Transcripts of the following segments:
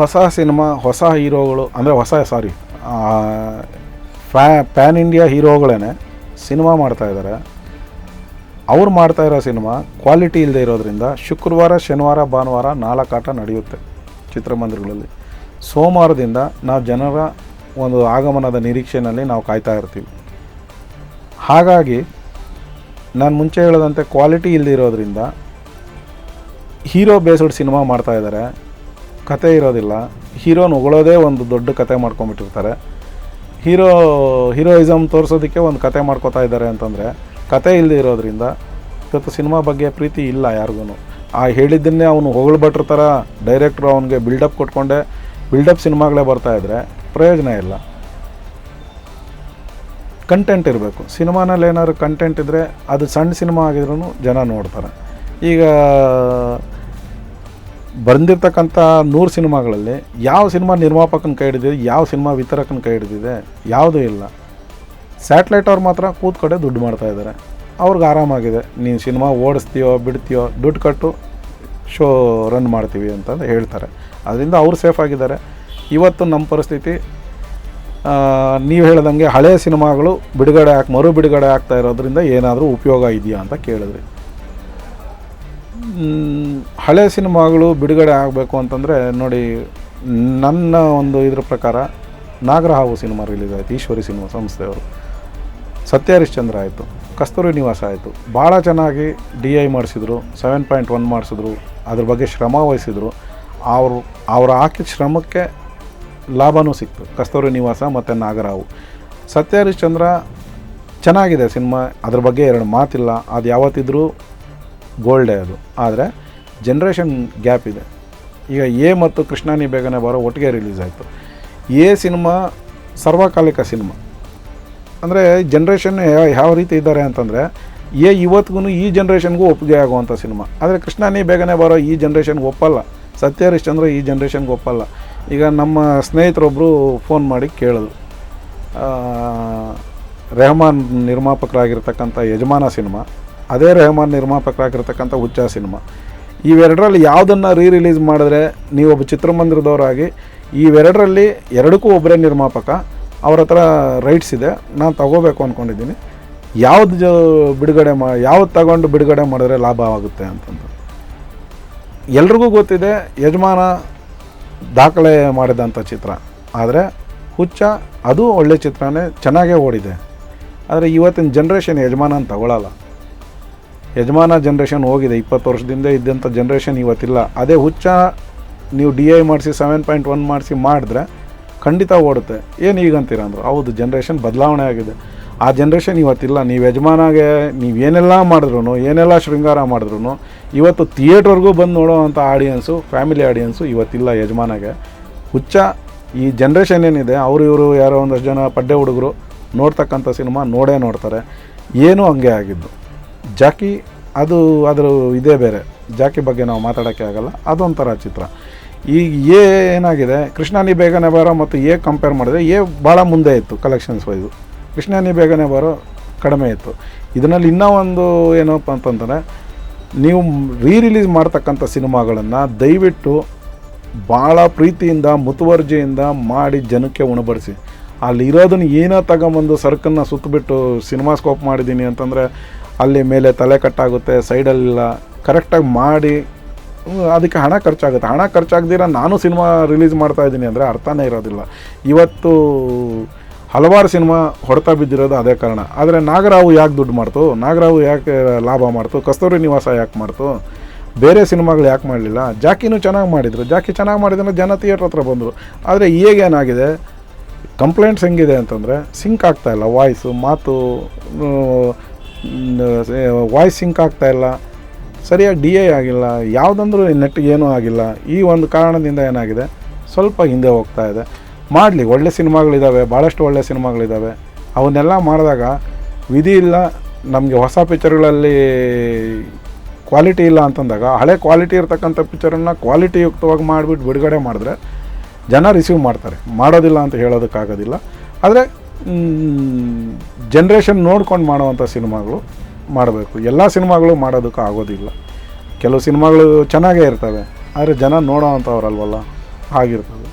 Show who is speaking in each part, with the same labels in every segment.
Speaker 1: ಹೊಸ ಸಿನಿಮಾ, ಹೊಸ ಹೀರೋಗಳು, ಅಂದರೆ ಹೊಸ ಸಾರಿ ಫ್ಯಾ, ಪ್ಯಾನ್ ಇಂಡಿಯಾ ಹೀರೋಗಳೇ ಸಿನಿಮಾ ಮಾಡ್ತಾ ಇದ್ದಾರೆ ಅವ್ರು ಮಾಡ್ತಾ ಇರೋ ಸಿನಿಮಾ ಕ್ವಾಲಿಟಿ ಇಲ್ಲದೆ ಇರೋದ್ರಿಂದ ಶುಕ್ರವಾರ, ಶನಿವಾರ, ಭಾನುವಾರ ನಾಲ್ಕಾಟ ನಡೆಯುತ್ತೆ ಚಿತ್ರಮಂದಿರಗಳಲ್ಲಿ. ಸೋಮವಾರದಿಂದ ನಾವು ಜನರ ಒಂದು ಆಗಮನದ ನಿರೀಕ್ಷೆಯಲ್ಲಿ ನಾವು ಕಾಯ್ತಾ ಇರ್ತೀವಿ. ಹಾಗಾಗಿ ನಾನು ಮುಂಚೆ ಹೇಳಿದಂತೆ ಕ್ವಾಲಿಟಿ ಇಲ್ಲದಿರೋದ್ರಿಂದ ಹೀರೋ ಬೇಸ್ಡ್ ಸಿನಿಮಾ ಮಾಡ್ತಾ ಇದ್ದಾರೆ ಕತೆ ಇರೋದಿಲ್ಲ. ಹೀರೋನ ಹೊಗಳೋದೇ ಒಂದು ದೊಡ್ಡ ಕತೆ ಮಾಡ್ಕೊಂಬಿಟ್ಟಿರ್ತಾರೆ ಹೀರೋ ಹೀರೋಯಿಸಮ್ ತೋರಿಸೋದಕ್ಕೆ ಒಂದು ಕತೆ ಮಾಡ್ಕೋತಾ ಇದ್ದಾರೆ ಅಂತಂದರೆ, ಕತೆ ಇಲ್ಲದೆ ಇರೋದ್ರಿಂದ ಇವತ್ತು ಸಿನಿಮಾ ಬಗ್ಗೆ ಪ್ರೀತಿ ಇಲ್ಲ ಯಾರಿಗೂ ಆ ಹೇಳಿದ್ದನ್ನೇ ಅವನು ಹೊಗಳ್ಭಟ್ರ ಥರ ಡೈರೆಕ್ಟ್ರು ಅವನಿಗೆ ಬಿಲ್ಡಪ್ ಕೊಟ್ಕೊಂಡೆ, ಬಿಲ್ಡಪ್ ಸಿನಿಮಾಗಳೇ ಬರ್ತಾ ಇದ್ದರೆ ಪ್ರಯೋಜನ ಇಲ್ಲ. ಕಂಟೆಂಟ್ ಇರಬೇಕು. ಸಿನಿಮಾನಲ್ಲಿ ಏನಾದ್ರು ಕಂಟೆಂಟ್ ಇದ್ದರೆ ಅದು ಸಣ್ಣ ಸಿನಿಮಾ ಆಗಿದ್ರೂ ಜನ ನೋಡ್ತಾರೆ. ಈಗ ಬಂದಿರ್ತಕ್ಕಂಥ ನೂರು ಸಿನಿಮಾಗಳಲ್ಲಿ ಯಾವ ಸಿನಿಮಾ ನಿರ್ಮಾಪಕನ ಕೈ ಹಿಡಿದಿದೆ, ಯಾವ ಸಿನಿಮಾ ವಿತರಕನ ಕೈ ಹಿಡಿದಿದೆ, ಯಾವುದೂ ಇಲ್ಲ. ಸ್ಯಾಟ್ಲೈಟ್ ಅವ್ರು ಮಾತ್ರ ಕೂತ್ ಕಡೆ ದುಡ್ಡು ಮಾಡ್ತಾ ಇದ್ದಾರೆ. ಅವ್ರಿಗೆ ಆರಾಮಾಗಿದೆ. ನೀನು ಸಿನಿಮಾ ಓಡಿಸ್ತೀಯೋ, ಬಿಡ್ತೀಯೋ, ದುಡ್ಡು ಕಟ್ಟು ಶೋ ರನ್ ಮಾಡ್ತೀವಿ ಅಂತಂದು ಹೇಳ್ತಾರೆ. ಅದರಿಂದ ಅವರು ಸೇಫ್ ಆಗಿದ್ದಾರೆ. ಇವತ್ತು ನಮ್ಮ ಪರಿಸ್ಥಿತಿ ನೀವು ಹೇಳ್ದಂಗೆ ಹಳೆಯ ಸಿನಿಮಾಗಳು ಬಿಡುಗಡೆ ಆಗಿ, ಮರು ಬಿಡುಗಡೆ ಆಗ್ತಾ ಇರೋದ್ರಿಂದ ಏನಾದರೂ ಉಪಯೋಗ ಇದೆಯಾ ಅಂತ ಕೇಳಿದ್ರಿ ಹಳೆ ಸಿನಿಮಾಗಳು ಬಿಡುಗಡೆ ಆಗಬೇಕು ಅಂತಂದರೆ ನೋಡಿ, ನನ್ನ ಒಂದು ಇದ್ರ ಪ್ರಕಾರ ನಾಗರಹಾವು ಸಿನಿಮಾ ರಿಲೀಸ್ ಆಯಿತು, ಈಶ್ವರಿ ಸಿನಿಮಾ ಸಂಸ್ಥೆಯವರು. ಸತ್ಯ ಹರಿಶ್ಚಂದ್ರ ಆಯಿತು, ಕಸ್ತೂರಿ ನಿವಾಸ ಆಯಿತು. ಭಾಳ ಚೆನ್ನಾಗಿ ಡಿ ಐ ಮಾಡಿಸಿದ್ರು, ಸೆವೆನ್ ಪಾಯಿಂಟ್ ಒನ್ ಮಾಡಿಸಿದ್ರು, ಅದ್ರ ಬಗ್ಗೆ ಶ್ರಮ ವಹಿಸಿದ್ರು. ಅವರು ಅವರು ಹಾಕಿದ ಶ್ರಮಕ್ಕೆ ಲಾಭನೂ ಸಿಕ್ತು, ಕಸ್ತೂರಿ ನಿವಾಸ ಮತ್ತು ನಾಗರಾವು ಸತ್ಯ ಹರಿಶ್ಚಂದ್ರ ಚೆನ್ನಾಗಿದೆ ಸಿನಿಮಾ, ಅದ್ರ ಬಗ್ಗೆ ಎರಡು ಮಾತಿಲ್ಲ. ಅದು ಯಾವತ್ತಿದ್ರೂ ಗೋಲ್ಡೇ ಅದು. ಆದರೆ ಜನ್ರೇಷನ್ ಗ್ಯಾಪ್ ಇದೆ. ಈಗ ಎ ಮತ್ತು ಕೃಷ್ಣಾನಿ ಬೇಗನೆ ಬರೋ ಒಟ್ಟಿಗೆ ರಿಲೀಸ್ ಆಯಿತು. ಎ ಸಿನಿಮಾ ಸರ್ವಕಾಲಿಕ ಸಿನಿಮಾ. ಅಂದರೆ ಜನ್ರೇಷನ್ ಯಾವ ರೀತಿ ಇದ್ದಾರೆ ಅಂತಂದರೆ, ಎ ಇವತ್ತಿಗೂ ಈ ಜನ್ರೇಷನ್ಗೂ ಒಪ್ಪಿಗೆ ಆಗುವಂಥ ಸಿನಿಮಾ. ಆದರೆ ಕೃಷ್ಣಾನಿ ಬೇಗನೆ ಬರೋ ಈ ಜನ್ರೇಷನ್ಗೆ ಒಪ್ಪಲ್ಲ. ಸತ್ಯ ಹರಿಶ್ಚಂದ್ರ ಈ ಜನ್ರೇಷನ್ಗೆ ಒಪ್ಪಲ್ಲ. ಈಗ ನಮ್ಮ ಸ್ನೇಹಿತರೊಬ್ಬರು ಫೋನ್ ಮಾಡಿ ಕೇಳಿದ್ರು. ರೆಹಮಾನ್ ನಿರ್ಮಾಪಕರಾಗಿರ್ತಕ್ಕಂಥ ಯಜಮಾನ ಸಿನಿಮಾ. ಅದೇ ರೆಹಮಾನ್ ನಿರ್ಮಾಪಕರಾಗಿರ್ತಕ್ಕಂಥ ಹುಚ್ಚ ಸಿನಿಮಾ. ಇವೆರಡರಲ್ಲಿ ಯಾವುದನ್ನು ರೀ ರಿಲೀಸ್ ಮಾಡಿದ್ರೆ ಒಬ್ಬ ಚಿತ್ರಮಂದಿರದವರಾಗಿ, ಇವೆರಡರಲ್ಲಿ ಎರಡಕ್ಕೂ ಒಬ್ಬರೇ ನಿರ್ಮಾಪಕ, ಅವ್ರ ಹತ್ರ ರೈಟ್ಸ್ ಇದೆ, ನಾನು ತಗೋಬೇಕು ಅಂದ್ಕೊಂಡಿದ್ದೀನಿ ಯಾವ್ದು ಜ, ಬಿಡುಗಡೆ ಮಾ, ಯಾವ್ದು ತಗೊಂಡು ಬಿಡುಗಡೆ ಮಾಡಿದ್ರೆ ಲಾಭ ಆಗುತ್ತೆ ಅಂತಂದು. ಎಲ್ರಿಗೂ ಗೊತ್ತಿದೆ, ಯಜಮಾನ ದಾಖಲೆ ಮಾಡಿದಂಥ ಚಿತ್ರ. ಆದರೆ ಹುಚ್ಚ, ಅದು ಒಳ್ಳೆ ಚಿತ್ರನೇ ಚೆನ್ನಾಗೇ ಓಡಿದೆ. ಆದರೆ ಇವತ್ತಿನ ಜನ್ರೇಷನ್ ಯಜಮಾನ ಅಂತ ತಗೊಳ್ಳಲ್ಲ ಯಜಮಾನ ಜನ್ರೇಷನ್ ಹೋಗಿದೆ, ಇಪ್ಪತ್ತು ವರ್ಷದಿಂದ ಇದ್ದಂಥ ಜನ್ರೇಷನ್ ಇವತ್ತಿಲ್ಲ. ಅದೇ ಹುಚ್ಚ ನೀವು ಡಿ ಐ ಮಾಡಿಸಿ ಸೆವೆನ್ ಪಾಯಿಂಟ್ ಒನ್ ಮಾಡಿಸಿ ಮಾಡಿದ್ರೆ ಖಂಡಿತ ಓಡುತ್ತೆ. ಏನು ಈಗ ಅಂದರು? ಹೌದು ಜನ್ರೇಷನ್ ಬದಲಾವಣೆ ಆಗಿದೆ. ಆ ಜನ್ರೇಷನ್ ಇವತ್ತಿಲ್ಲ. ನೀವು ಯಜಮಾನಾಗೆ ನೀವು ಏನೆಲ್ಲ ಮಾಡಿದ್ರು ಏನೆಲ್ಲ ಶೃಂಗಾರ ಮಾಡಿದ್ರು ಇವತ್ತು ಥಿಯೇಟ್ರ್ವರೆಗೂ ಬಂದು ನೋಡೋವಂಥ ಆಡಿಯನ್ಸು ಫ್ಯಾಮಿಲಿ ಆಡಿಯನ್ಸು ಇವತ್ತಿಲ್ಲ ಯಜಮಾನಾಗೆ. ಹುಚ್ಚ, ಈ ಜನ್ರೇಷನ್ ಏನಿದೆ, ಅವರು ಇವರು ಯಾರೋ ಒಂದಷ್ಟು ಜನ ಪಡ್ಡೆ ಹುಡುಗರು ನೋಡ್ತಕ್ಕಂಥ ಸಿನಿಮಾ ನೋಡೇ ನೋಡ್ತಾರೆ. ಏನೂ ಹಂಗೆ ಆಗಿದ್ದು. ಜಾಕಿ, ಅದು ಅದರ ಇದೇ ಬೇರೆ. ಜಾಕಿ ಬಗ್ಗೆ ನಾವು ಮಾತಾಡೋಕ್ಕೆ ಆಗಲ್ಲ. ಅದೊಂಥರ ಚಿತ್ರ. ಈಗ ಎ ಏನಾಗಿದೆ? ಕೃಷ್ಣಾನಿ ಬೇಗನೆ ಬಾರೋ ಮತ್ತು ಎ ಕಂಪೇರ್ ಮಾಡಿದ್ರೆ ಎ ಭಾಳ ಮುಂದೆ ಇತ್ತು ಕಲೆಕ್ಷನ್ಸ್ ವೈಸು ಕೃಷ್ಣಾನಿ ಬೇಗನೆ ಬಾರೋ ಕಡಿಮೆ ಇತ್ತು. ಇದರಲ್ಲಿ ಇನ್ನೂ ಒಂದು ಏನಪ್ಪ ಅಂತಂದರೆ, ನೀವು ರೀ ರಿಲೀಸ್ ಮಾಡ್ತಕ್ಕಂಥ ಸಿನಿಮಾಗಳನ್ನು ದಯವಿಟ್ಟು ಭಾಳ ಪ್ರೀತಿಯಿಂದ, ಮುತುವರ್ಜಿಯಿಂದ ಮಾಡಿ ಜನಕ್ಕೆ ಉಣಬಡಿಸಿ. ಅಲ್ಲಿರೋದನ್ನ ಏನೋ ತಗೊಂಬಂದು ಸರ್ಕನ್ನು ಸುತ್ತಬಿಟ್ಟು ಸಿನಿಮಾ ಸ್ಕೋಪ್ ಮಾಡಿದ್ದೀನಿ ಅಂತಂದರೆ ಅಲ್ಲಿ ಮೇಲೆ ತಲೆ ಕಟ್ಟಾಗುತ್ತೆ ಸೈಡಲ್ಲಿಲ್ಲ ಕರೆಕ್ಟಾಗಿ ಮಾಡಿ ಅದಕ್ಕೆ ಹಣ ಖರ್ಚಾಗುತ್ತೆ. ಹಣ ಖರ್ಚಾಗ್ದಿರ ನಾನು ಸಿನಿಮಾ ರಿಲೀಸ್ ಮಾಡ್ತಾ ಇದ್ದೀನಿ ಅಂದರೆ ಅರ್ಥನೇ ಇರೋದಿಲ್ಲ. ಇವತ್ತು ಹಲವಾರು ಸಿನಿಮಾ ಹೊಡೆತ ಬಿದ್ದಿರೋದು ಅದೇ ಕಾರಣ. ಆದರೆ ನಾಗರಾವು ಯಾಕೆ ದುಡ್ಡು ಮಾಡ್ತು? ನಾಗರಾವು ಯಾಕೆ ಲಾಭ ಮಾಡ್ತು? ಕಸ್ತೂರಿ ನಿವಾಸ ಯಾಕೆ ಮಾಡ್ತು? ಬೇರೆ ಸಿನಿಮಾಗಳು ಯಾಕೆ ಮಾಡಲಿಲ್ಲ? ಜಾಕಿನೂ ಚೆನ್ನಾಗಿ ಮಾಡಿದರು. ಜಾಕಿ ಚೆನ್ನಾಗಿ ಮಾಡಿದ್ರೆ ಜನ ಥಿಯೇಟ್ರ್ ಹತ್ರ ಬಂದರು. ಆದರೆ ಈಗೇನಾಗಿದೆ ಕಂಪ್ಲೇಂಟ್ಸ್ ಹೆಂಗಿದೆ ಅಂತಂದರೆ ಸಿಂಕ್ ಆಗ್ತಾಯಿಲ್ಲ ವಾಯ್ಸು ಮಾತು ವಾಯ್ಸ್ ಸಿಂಕ್ ಆಗ್ತಾ ಇಲ್ಲ, ಸರಿಯಾಗಿ ಡಿ ಎ ಆಗಿಲ್ಲ, ಯಾವುದಂದ್ರೂ ನೆಟ್ಟಿಗೆ ಏನೂ ಆಗಿಲ್ಲ, ಈ ಒಂದು ಕಾರಣದಿಂದ ಏನಾಗಿದೆ, ಸ್ವಲ್ಪ ಹಿಂದೆ ಹೋಗ್ತಾ ಇದೆ. ಮಾಡಲಿ, ಒಳ್ಳೆ ಸಿನಿಮಾಗಳಿದ್ದಾವೆ ಭಾಳಷ್ಟು ಒಳ್ಳೆ ಸಿನಿಮಾಗಳಿದ್ದಾವೆ ಅವನ್ನೆಲ್ಲ ಮಾಡಿದಾಗ ವಿಧಿ ಇಲ್ಲ, ನಮಗೆ ಹೊಸ ಪಿಕ್ಚರ್ಗಳಲ್ಲಿ ಕ್ವಾಲಿಟಿ ಇಲ್ಲ ಅಂತಂದಾಗ, ಹಳೆ ಕ್ವಾಲಿಟಿ ಇರ್ತಕ್ಕಂಥ ಪಿಕ್ಚರನ್ನು ಕ್ವಾಲಿಟಿಯುಕ್ತವಾಗಿ ಮಾಡಿಬಿಟ್ಟು ಬಿಡುಗಡೆ ಮಾಡಿದ್ರೆ ಜನ ರಿಸೀವ್ ಮಾಡ್ತಾರೆ. ಮಾಡೋದಿಲ್ಲ ಅಂತ ಹೇಳೋದಕ್ಕಾಗೋದಿಲ್ಲ. ಆದರೆ ಜನ್ರೇಷನ್ ನೋಡ್ಕೊಂಡು ಮಾಡುವಂಥ ಸಿನಿಮಾಗಳು ಮಾಡಬೇಕು. ಎಲ್ಲ ಸಿನಿಮಾಗಳು ಮಾಡೋದಕ್ಕೂ ಆಗೋದಿಲ್ಲ. ಕೆಲವು ಸಿನಿಮಾಗಳು ಚೆನ್ನಾಗೇ ಇರ್ತವೆ. ಆದರೆ ಜನ ನೋಡೋವಂಥವ್ರಲ್ವಲ್ಲ? ಆಗಿರ್ತದೆ.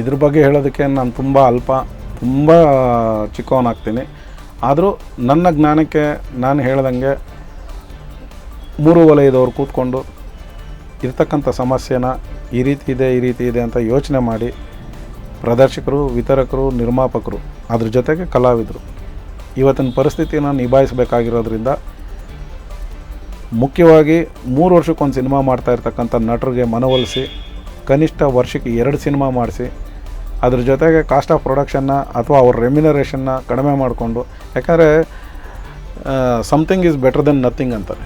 Speaker 1: ಇದ್ರ ಬಗ್ಗೆ ಹೇಳೋದಕ್ಕೆ ನಾನು ತುಂಬ ಅಲ್ಪ, ತುಂಬ ಚಿಕ್ಕವನಾಗ್ತೀನಿ. ಆದರೂ ನನ್ನ ಜ್ಞಾನಕ್ಕೆ ನಾನು ಹೇಳ್ದಂಗೆ ಮೂರು ವಲಯದವ್ರು ಕೂತ್ಕೊಂಡು ಇರ್ತಕ್ಕಂಥ ಸಮಸ್ಯೆನ ಈ ರೀತಿ ಇದೆ, ಈ ರೀತಿ ಇದೆ ಅಂತ ಯೋಚನೆ ಮಾಡಿ ಪ್ರದರ್ಶಕರು, ವಿತರಕರು, ನಿರ್ಮಾಪಕರು, ಅದ್ರ ಜೊತೆಗೆ ಕಲಾವಿದರು. ಇವತ್ತಿನ ಪರಿಸ್ಥಿತಿನ ನಿಭಾಯಿಸಬೇಕಾಗಿರೋದ್ರಿಂದ ಮುಖ್ಯವಾಗಿ ಮೂರು ವರ್ಷಕ್ಕೊಂದು ಸಿನಿಮಾ ಮಾಡ್ತಾ ಇರ್ತಕ್ಕಂಥ ನಟರಿಗೆ ಮನವೊಲಿಸಿ, ಕನಿಷ್ಠ ವರ್ಷಕ್ಕೆ ಎರಡು ಸಿನಿಮಾ ಮಾಡಿಸಿ, ಅದ್ರ ಜೊತೆಗೆ ಕಾಸ್ಟ್ ಆಫ್ ಪ್ರೊಡಕ್ಷನ್ನ ಅಥವಾ ಅವ್ರ ರೆಮ್ಯುನರೇಷನ್ನ ಕಡಿಮೆ ಮಾಡಿಕೊಂಡು, ಯಾಕಂದರೆ something is better then nothing ಅಂತಾರೆ.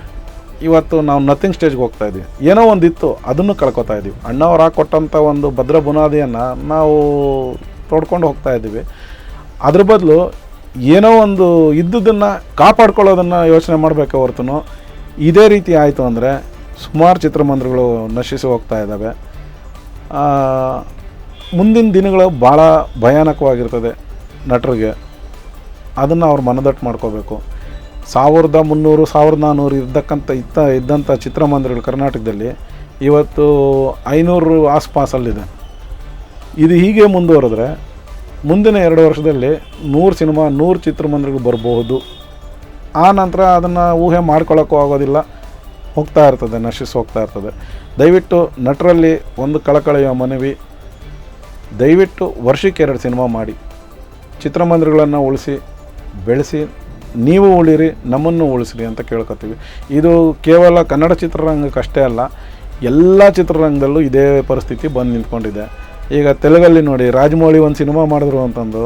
Speaker 1: ಇವತ್ತು ನಾವು ನಥಿಂಗ್ ಸ್ಟೇಜ್ಗೆ ಹೋಗ್ತಾ ಇದ್ದೀವಿ ಏನೋ ಒಂದು ಇತ್ತು ಅದನ್ನು ಕಳ್ಕೊತಾ ಇದ್ದೀವಿ ಅಣ್ಣವ್ರು ಹಾಕೊಟ್ಟಂಥ ಒಂದು ಭದ್ರ ಬುನಾದಿಯನ್ನು ನಾವು ತೋಡ್ಕೊಂಡು ಹೋಗ್ತಾ ಇದ್ದೀವಿ ಅದ್ರ ಬದಲು ಏನೋ ಒಂದು ಇದ್ದುದನ್ನು ಕಾಪಾಡ್ಕೊಳ್ಳೋದನ್ನು ಯೋಚನೆ ಮಾಡಬೇಕೆ ಹೊರತು ಇದೇ ರೀತಿ ಆಯಿತು ಅಂದರೆ ಸುಮಾರು ಚಿತ್ರಮಂದಿರಗಳು ನಶಿಸಿ ಹೋಗ್ತಾ ಇದ್ದಾವೆ ಮುಂದಿನ ದಿನಗಳು ಭಾಳ ಭಯಾನಕವಾಗಿರ್ತದೆ ನಟರಿಗೆ. ಅದನ್ನು ಅವ್ರು ಮನದಟ್ಟು ಮಾಡ್ಕೋಬೇಕು. ಸಾವಿರದ ಮುನ್ನೂರು, ಸಾವಿರದ ನಾನ್ನೂರು ಇದ್ದಕ್ಕಂಥ ಇತ್ತ ಇದ್ದಂಥ ಚಿತ್ರಮಂದಿರಗಳು ಕರ್ನಾಟಕದಲ್ಲಿ ಇವತ್ತು ಐನೂರು ಆಸ್ಪಾಸಲ್ಲಿದೆ. ಇದು ಹೀಗೆ ಮುಂದುವರೆದ್ರೆ ಮುಂದಿನ ಎರಡು ವರ್ಷದಲ್ಲಿ ನೂರು ಸಿನಿಮಾ, ನೂರು ಚಿತ್ರಮಂದಿರಗಳು ಬರಬಹುದು. ಆ ನಂತರ ಅದನ್ನು ಊಹೆ ಮಾಡ್ಕೊಳ್ಳೋಕ್ಕೂ ಆಗೋದಿಲ್ಲ. ಹೋಗ್ತಾ ಇರ್ತದೆ, ನಶಿಸಿ ಹೋಗ್ತಾ ಇರ್ತದೆ. ದಯವಿಟ್ಟು ನಟರಲ್ಲಿ ಒಂದು ಕಳಕಳಿಯ ಮನವಿ. ದಯವಿಟ್ಟು ವರ್ಷಕ್ಕೆ ಎರಡು ಸಿನಿಮಾ ಮಾಡಿ. ಚಿತ್ರಮಂದಿರಗಳನ್ನು ಉಳಿಸಿ, ಬೆಳೆಸಿ ನೀವು ಉಳಿರಿ, ನಮ್ಮನ್ನು ಉಳಿಸ್ರಿ ಅಂತ ಕೇಳ್ಕೊತೀವಿ. ಇದು ಕೇವಲ ಕನ್ನಡ ಚಿತ್ರರಂಗಕ್ಕಷ್ಟೇ ಅಲ್ಲ, ಎಲ್ಲ ಚಿತ್ರರಂಗದಲ್ಲೂ ಇದೇ ಪರಿಸ್ಥಿತಿ ಬಂದು ನಿಂತ್ಕೊಂಡಿದೆ. ಈಗ ತೆಲುಗಲ್ಲಿ ನೋಡಿ, ರಾಜಮೌಳಿ ಒಂದು ಸಿನಿಮಾ ಮಾಡಿದ್ರು ಅಂತಂದು,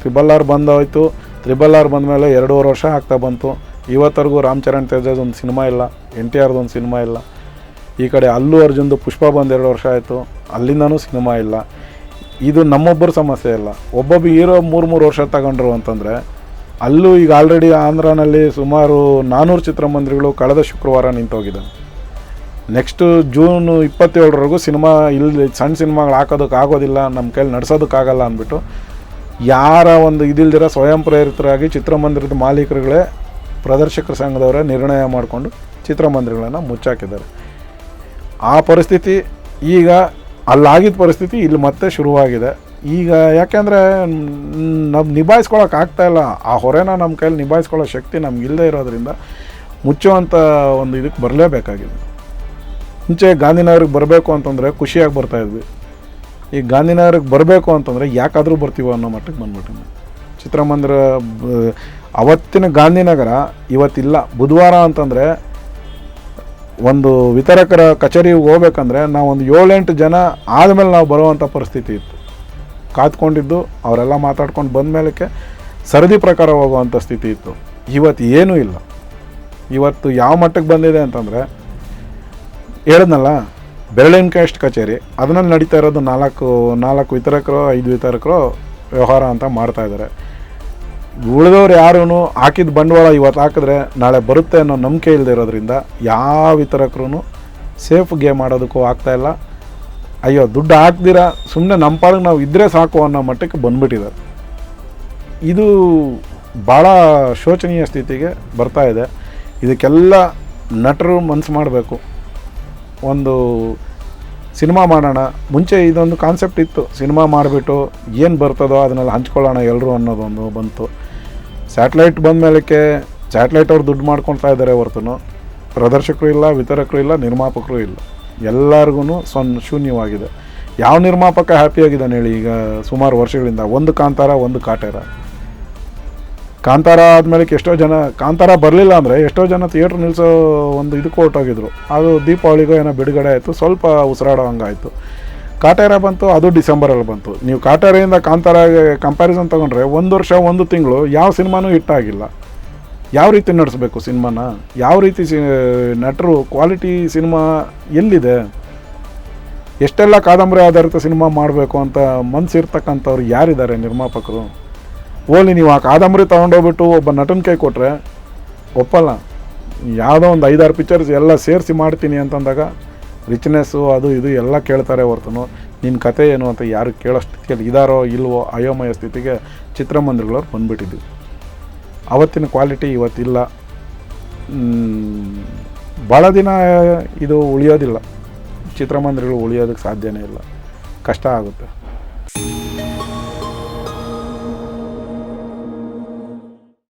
Speaker 1: ತ್ರಿಬಲ್ ಆರ್ ಬಂದೋಯ್ತು. ತ್ರಿಬಲ್ ಆರ್ ಬಂದಮೇಲೆ ಎರಡೂವರೆ ವರ್ಷ ಆಗ್ತಾ ಬಂತು. ಇವತ್ತರೆಗೂ ರಾಮ್ ಚರಣ್ ಒಂದು ಸಿನಿಮಾ ಇಲ್ಲ, ಎನ್ ಟಿ ಆರ್ದು ಒಂದು ಸಿನಿಮಾ ಇಲ್ಲ. ಈ ಕಡೆ ಅಲ್ಲು ಅರ್ಜುನ್ದು ಪುಷ್ಪ ಬಂದು ಎರಡು ವರ್ಷ ಆಯಿತು, ಅಲ್ಲಿಂದನೂ ಸಿನಿಮಾ ಇಲ್ಲ. ಇದು ನಮ್ಮೊಬ್ಬರ ಸಮಸ್ಯೆ ಇಲ್ಲ ಒಬ್ಬೊಬ್ಬ ಹೀರೋ ಮೂರು ಮೂರು ವರ್ಷ ತಗೊಂಡ್ರು ಅಂತಂದರೆ ಅಲ್ಲೂ ಈಗ ಆಲ್ರೆಡಿ ಆಂಧ್ರನಲ್ಲಿ ಸುಮಾರು ನಾನ್ನೂರು ಚಿತ್ರಮಂದಿರಗಳು ಕಳೆದ ಶುಕ್ರವಾರ ನಿಂತೋಗಿದೆ. ನೆಕ್ಸ್ಟು ಜೂನ್ ಇಪ್ಪತ್ತೇಳರವರೆಗೂ ಸಿನಿಮಾ ಇಲ್ಲಿ ಸಣ್ಣ ಸಿನಿಮಾಗಳು ಹಾಕೋದಕ್ಕೆ ಆಗೋದಿಲ್ಲ, ನಮ್ಮ ಕೈಲಿ ನಡೆಸೋದಕ್ಕಾಗಲ್ಲ ಅಂದ್ಬಿಟ್ಟು ಯಾರ ಒಂದು ಇದಿಲ್ದಿರ ಸ್ವಯಂ ಪ್ರೇರಿತರಾಗಿ ಚಿತ್ರಮಂದಿರದ ಮಾಲೀಕರುಗಳೇ ಪ್ರದರ್ಶಕರ ಸಂಘದವರೇ ನಿರ್ಣಯ ಮಾಡಿಕೊಂಡು ಚಿತ್ರಮಂದಿರಗಳನ್ನು ಮುಚ್ಚಾಕಿದ್ದಾರೆ. ಆ ಪರಿಸ್ಥಿತಿ ಈಗ ಅಲ್ಲಾಗಿದ್ದ ಪರಿಸ್ಥಿತಿ ಇಲ್ಲಿ ಮತ್ತೆ ಶುರುವಾಗಿದೆ. ಈಗ ಯಾಕೆಂದರೆ ನಾವು ನಿಭಾಯಿಸ್ಕೊಳಕ್ಕೆ ಆಗ್ತಾಯಿಲ್ಲ ಆ ಹೊರೆನ ನಮ್ಮ ಕೈಯಲ್ಲಿ ನಿಭಾಯಿಸ್ಕೊಳ್ಳೋ ಶಕ್ತಿ ನಮ್ಗೆ ಇಲ್ಲದೆ ಇರೋದ್ರಿಂದ ಮುಚ್ಚುವಂಥ ಒಂದು ಇದಕ್ಕೆ ಬರಲೇಬೇಕಾಗಿದೆ. ಮುಂಚೆ ಗಾಂಧಿನಗರಿಗೆ ಬರಬೇಕು ಅಂತಂದರೆ ಖುಷಿಯಾಗಿ ಬರ್ತಾಯಿದ್ವಿ ಈ ಗಾಂಧಿನಗರಕ್ಕೆ ಬರಬೇಕು ಅಂತಂದರೆ ಯಾಕಾದರೂ ಬರ್ತೀವೋ ಅನ್ನೋ ಮಟ್ಟಕ್ಕೆ ಬಂದ್ಬಿಟ್ಟಿದ್ವಿ. ಚಿತ್ರಮಂದಿರ ಅವತ್ತಿನ ಗಾಂಧಿನಗರ ಇವತ್ತಿಲ್ಲ. ಬುಧವಾರ ಅಂತಂದರೆ ಒಂದು ವಿತರಕರ ಕಚೇರಿಗೆ ಹೋಗ್ಬೇಕಂದ್ರೆ ನಾವು ಒಂದು ಏಳೆಂಟು ಜನ ಆದಮೇಲೆ ನಾವು ಬರುವಂಥ ಪರಿಸ್ಥಿತಿ ಇತ್ತು. ಕಾತ್ಕೊಂಡಿದ್ದು ಅವರೆಲ್ಲ ಮಾತಾಡ್ಕೊಂಡು ಬಂದ ಮೇಲಕ್ಕೆ ಸರದಿ ಪ್ರಕಾರ ಹೋಗುವಂಥ ಸ್ಥಿತಿ ಇತ್ತು. ಇವತ್ತು ಏನೂ ಇಲ್ಲ. ಇವತ್ತು ಯಾವ ಮಟ್ಟಕ್ಕೆ ಬಂದಿದೆ ಅಂತಂದರೆ, ಹೇಳಿದ್ನಲ್ಲ ಕ್ಯಾಸ್ಟ್ ಕಚೇರಿ ಅದನ್ನಲ್ಲಿ ನಡೀತಾ ಇರೋದು ನಾಲ್ಕು ನಾಲ್ಕು ವಿತರಕರು, ಐದು ವಿತರಕರು ವ್ಯವಹಾರ ಅಂತ ಮಾಡ್ತಾಯಿದ್ದಾರೆ ಉಳಿದವ್ರು ಯಾರೂ ಹಾಕಿದ ಬಂಡವಾಳ ಇವತ್ತು ಹಾಕಿದ್ರೆ ನಾಳೆ ಬರುತ್ತೆ ಅನ್ನೋ ನಂಬಿಕೆ ಇಲ್ಲದೆ ಇರೋದ್ರಿಂದ ಯಾವ ವಿತರಕರು ಸೇಫ್ ಗೇಮ್ ಆಡೋದಕ್ಕೂ ಆಗ್ತಾಯಿಲ್ಲ ಅಯ್ಯೋ, ದುಡ್ಡು ಹಾಕ್ದಿರ? ಸುಮ್ಮನೆ ನಮ್ಮ ಪಾಡಿಗೆ ನಾವು ಇದ್ದರೆ ಸಾಕು ಅನ್ನೋ ಮಟ್ಟಕ್ಕೆ ಬಂದ್ಬಿಟ್ಟಿದ್ದಾರೆ ಇದು ಭಾಳ ಶೋಚನೀಯ ಸ್ಥಿತಿಗೆ ಬರ್ತಾ ಇದೆ. ಇದಕ್ಕೆಲ್ಲ ನಟರು ಮನಸ್ಸು ಮಾಡಬೇಕು. ಒಂದು ಸಿನಿಮಾ ಮಾಡೋಣ. ಮುಂಚೆ ಇದೊಂದು ಕಾನ್ಸೆಪ್ಟ್ ಇತ್ತು. ಸಿನಿಮಾ ಮಾಡಿಬಿಟ್ಟು ಏನು ಬರ್ತದೋ ಅದನ್ನೆಲ್ಲ ಹಂಚ್ಕೊಳ್ಳೋಣ ಎಲ್ಲರೂ ಅನ್ನೋದೊಂದು ಬಂತು. ಸ್ಯಾಟ್ಲೈಟ್ ಬಂದ ಮೇಲಕ್ಕೆ ಸ್ಯಾಟ್ಲೈಟ್ ಅವ್ರು ದುಡ್ಡು ಮಾಡ್ಕೊಳ್ತಾ ಇದ್ದಾರೆ ಹೊರತು ಪ್ರದರ್ಶಕರು ಇಲ್ಲ, ವಿತರಕರು ಇಲ್ಲ, ನಿರ್ಮಾಪಕರು ಇಲ್ಲ. ಎಲ್ಲರಿಗೂ ಸೊನ್ ಶೂನ್ಯವಾಗಿದೆ. ಯಾವ ನಿರ್ಮಾಪಕ ಹ್ಯಾಪಿಯಾಗಿದ್ದಾನೆ ಹೇಳಿ ಈಗ ಸುಮಾರು ವರ್ಷಗಳಿಂದ? ಒಂದು ಕಾಂತಾರ, ಒಂದು ಕಾಟೇರ. ಕಾಂತಾರ ಆದಮೇಲೆ ಎಷ್ಟೋ ಜನ, ಕಾಂತಾರ ಬರಲಿಲ್ಲ ಅಂದರೆ ಎಷ್ಟೋ ಜನ ಥಿಯೇಟ್ರ್ ನಿಲ್ಲಿಸೋ ಒಂದು ಇದಕ್ಕೆ ಹೊರಟೋಗಿದ್ರು ಅದು ದೀಪಾವಳಿಗೂ ಏನೋ ಬಿಡುಗಡೆ ಆಯಿತು, ಸ್ವಲ್ಪ ಉಸಿರಾಡೋ ಹಂಗಾಯಿತು ಕಾಟೇರ ಬಂತು, ಅದು ಡಿಸೆಂಬರಲ್ಲಿ ಬಂತು. ನೀವು ಕಾಟೇರೆಯಿಂದ ಕಾಂತಾರಾಗೆ ಕಂಪ್ಯಾರಿಸನ್ ತೊಗೊಂಡ್ರೆ ಒಂದು ವರ್ಷ, ಒಂದು ತಿಂಗಳು ಯಾವ ಸಿನಿಮಾನೂ ಹಿಟ್ಟಾಗಿಲ್ಲ ಯಾವ ರೀತಿ ನಡೆಸಬೇಕು ಸಿನಿಮಾನ? ಯಾವ ರೀತಿ ಸಿ, ನಟರು ಕ್ವಾಲಿಟಿ ಸಿನಿಮಾ ಎಲ್ಲಿದೆ? ಎಷ್ಟೆಲ್ಲ ಕಾದಂಬರಿ ಆಧಾರಿತ ಸಿನಿಮಾ ಮಾಡಬೇಕು ಅಂತ ಮನಸ್ಸಿರ್ತಕ್ಕಂಥವ್ರು ಯಾರಿದ್ದಾರೆ ನಿರ್ಮಾಪಕರು? ಓಲಿ ನೀವು ಆ ಕಾದಂಬರಿ ತೊಗೊಂಡೋಗ್ಬಿಟ್ಟು ಒಬ್ಬ ನಟನ ಕೈ ಕೊಟ್ಟರೆ ಒಪ್ಪಲ್ಲ. ಯಾವುದೋ ಒಂದು ಐದಾರು ಪಿಕ್ಚರ್ಸ್ ಎಲ್ಲ ಸೇರಿಸಿ ಮಾಡ್ತೀನಿ ಅಂತಂದಾಗ ರಿಚ್ನೆಸ್ಸು ಅದು ಇದು ಎಲ್ಲ ಕೇಳ್ತಾರೆ ಹೊರ್ತನು ನಿನ್ನ ಕತೆ ಏನು ಅಂತ ಯಾರು ಕೇಳೋ ಸ್ಥಿತಿಯಲ್ಲಿ ಇದಾರೋ ಇಲ್ವೋ ಅಯೋಮಯ ಸ್ಥಿತಿಗೆ ಚಿತ್ರಮಂದಿರಗಳವ್ರು ಬಂದ್ಬಿಟ್ಟಿದ್ವಿ. ಅವತ್ತಿನ ಕ್ವಾಲಿಟಿ ಇವತ್ತಿಲ್ಲ. ಭಾಳ ದಿನ ಇದು ಉಳಿಯೋದಿಲ್ಲ. ಚಿತ್ರಮಂದಿರಗಳು ಉಳಿಯೋದಕ್ಕೆ ಸಾಧ್ಯವೇ ಇಲ್ಲ. ಕಷ್ಟ ಆಗುತ್ತೆ.